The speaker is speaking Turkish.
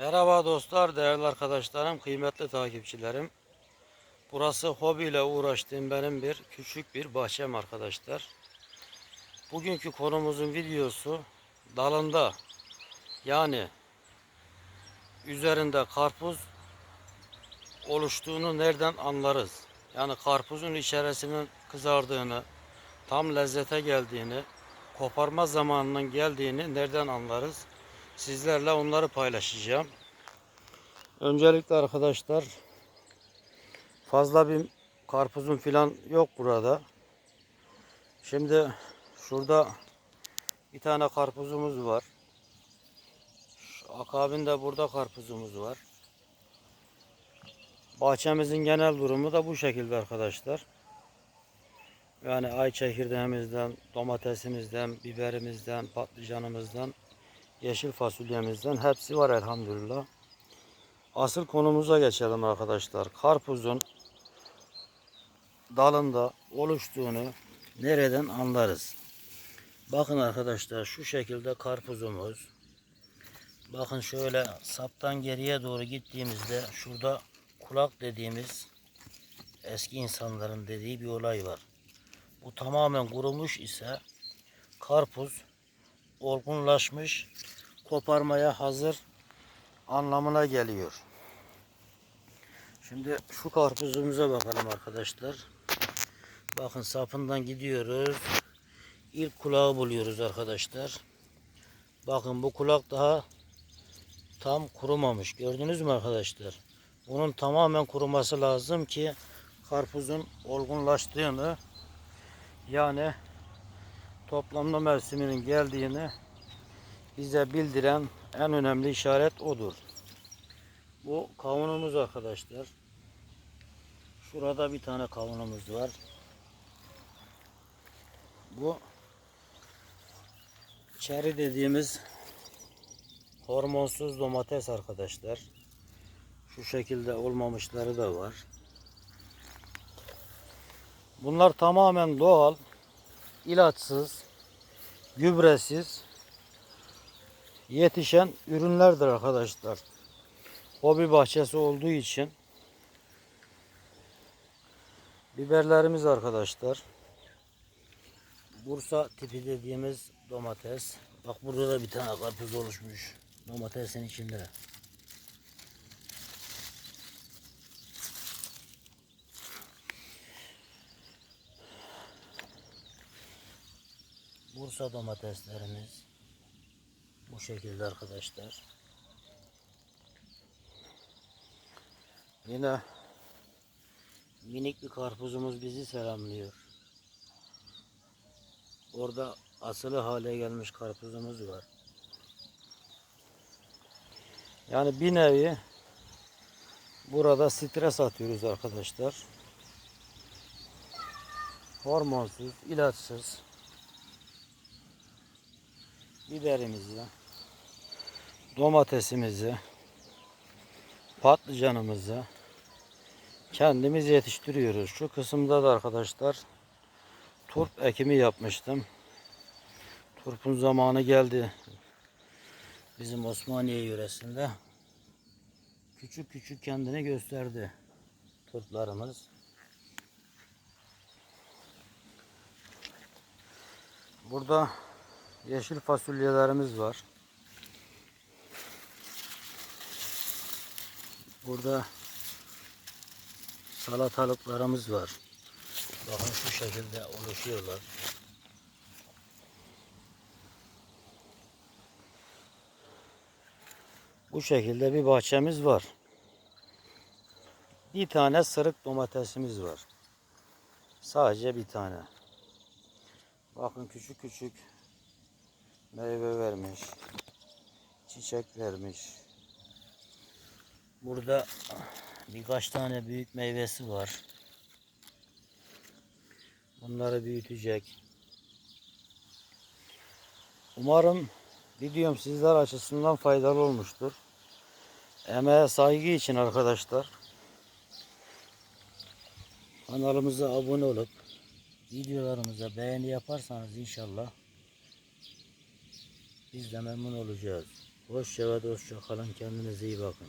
Merhaba dostlar, değerli arkadaşlarım, kıymetli takipçilerim. Burası hobiyle uğraştığım benim bir küçük bir bahçem arkadaşlar. Bugünkü konumuzun videosu dalında yani üzerinde karpuz oluştuğunu nereden anlarız? Yani karpuzun içerisinin kızardığını, tam lezzete geldiğini, koparma zamanının geldiğini nereden anlarız? Sizlerle onları paylaşacağım. Öncelikle arkadaşlar fazla bir karpuzun filan yok burada. Şimdi şurada bir tane karpuzumuz var. Şu akabinde burada karpuzumuz var. Bahçemizin genel durumu da bu şekilde arkadaşlar. Yani ay çekirdeğimizden, domatesimizden, biberimizden, patlıcanımızdan, yeşil fasulyemizden hepsi var elhamdülillah. Asıl konumuza geçelim arkadaşlar. Karpuzun dalında oluştuğunu nereden anlarız? Bakın arkadaşlar şu şekilde karpuzumuz. Bakın şöyle saptan geriye doğru gittiğimizde şurada kulak dediğimiz eski insanların dediği bir olay var. Bu tamamen kurumuş ise karpuz olgunlaşmış, koparmaya hazır anlamına geliyor. Şimdi şu karpuzumuza bakalım arkadaşlar. Bakın sapından gidiyoruz. İlk kulağı buluyoruz arkadaşlar. Bakın bu kulak daha tam kurumamış. Gördünüz mü arkadaşlar? Bunun tamamen kuruması lazım ki karpuzun olgunlaştığını yani toplamda mevsiminin geldiğini bize bildiren en önemli işaret odur. Bu kavunumuz arkadaşlar. Şurada bir tane kavunumuz var. Bu çeri dediğimiz hormonsuz domates arkadaşlar. Şu şekilde olmamışları da var. Bunlar tamamen doğal, ilaçsız, gübresiz yetişen ürünlerdir arkadaşlar. Hobi bahçesi olduğu için biberlerimiz arkadaşlar. Bursa tipi dediğimiz domates. Bak burada da bir tane karpuz oluşmuş. Domatesin içinde. Bursa domateslerimiz bu şekilde arkadaşlar. Yine minik bir karpuzumuz bizi selamlıyor. Orada asılı hale gelmiş karpuzumuz var. Yani bir nevi burada stres atıyoruz arkadaşlar. Hormonsuz, ilaçsız biberimizi, domatesimizi, patlıcanımızı kendimiz yetiştiriyoruz. Şu kısımda da arkadaşlar turp ekimi yapmıştım. Turpun zamanı geldi. Bizim Osmaniye yöresinde küçük küçük kendini gösterdi turplarımız. Burada yeşil fasulyelerimiz var. Burada salatalıklarımız var. Bakın şu şekilde oluşuyorlar. Bu şekilde bir bahçemiz var. Bir tane sırık domatesimiz var. Sadece bir tane. Bakın küçük küçük meyve vermiş. Çiçek vermiş. Burada birkaç tane büyük meyvesi var. Bunları büyütecek. Umarım videom sizler açısından faydalı olmuştur. Emeğe saygı için arkadaşlar. Kanalımıza abone olup videolarımıza beğeni yaparsanız inşallah biz de memnun olacağız. Hoşça ve dostça kalın. Kendinize iyi bakın.